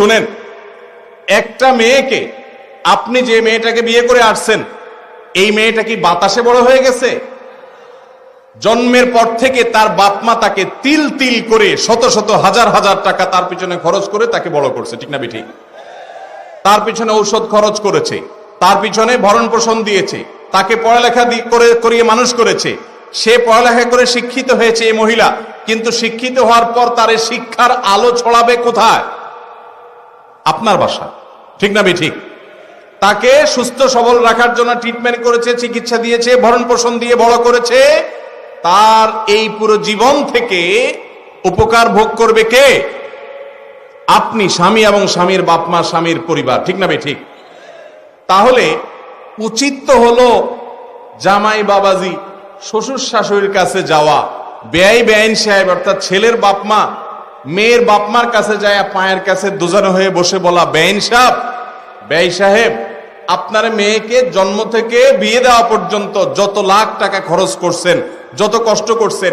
শুনেন, একটা মেয়েকে আপনি যে মেয়েটাকে বিয়ে করে আসছেন, এই মেয়েটা কি বাতাসে বড় হয়ে গেছে? জন্মের পর থেকে তার বাপমা তাকে তিল তিল করে শত শত হাজার হাজার টাকা তার পিছনে খরচ করে তাকে বড় করছে, ঠিক না ঠিক তার পিছনে ঔষধ খরচ করেছে, তার পিছনে ভরণ পোষণ দিয়েছে, তাকে পড়ালেখা করে, করিয়ে মানুষ করেছে। সে পড়ালেখা করে শিক্ষিত হয়েছে এই মহিলা, কিন্তু শিক্ষিত হওয়ার পর তার শিক্ষার আলো ছড়াবে কোথায়? আপনার বাসা। ঠিক না ঠিক তাকে সুস্থ সবল রাখার জন্য ট্রিটমেন্ট করেছে, চিকিৎসা দিয়েছে ভরণ পোষণ দিয়ে বড় করেছে। তার এই পুরো জীবন থেকে উপকার ভোগ করবে কে? আপনি স্বামী এবং স্বামীর বাপ মা, স্বামীর পরিবার। ঠিক না ঠিক তাহলে উচিত তো হলো জামাই বাবাজি, শ্বশুর শাশুড়ির কাছে যাওয়া। ব্যয় বেআইন সাহেব, অর্থাৎ ছেলের বাপ মা মেয়ের বাপমার কাছে যায়, পায়ের কাছে দুজন হয়ে বসে বলা বেইন সাহেব ব্যয় সাহেব, আপনার মেয়েকে জন্ম থেকে বিয়ে দেওয়া পর্যন্ত যত লাখ টাকা খরচ করছেন, যত কষ্ট করছেন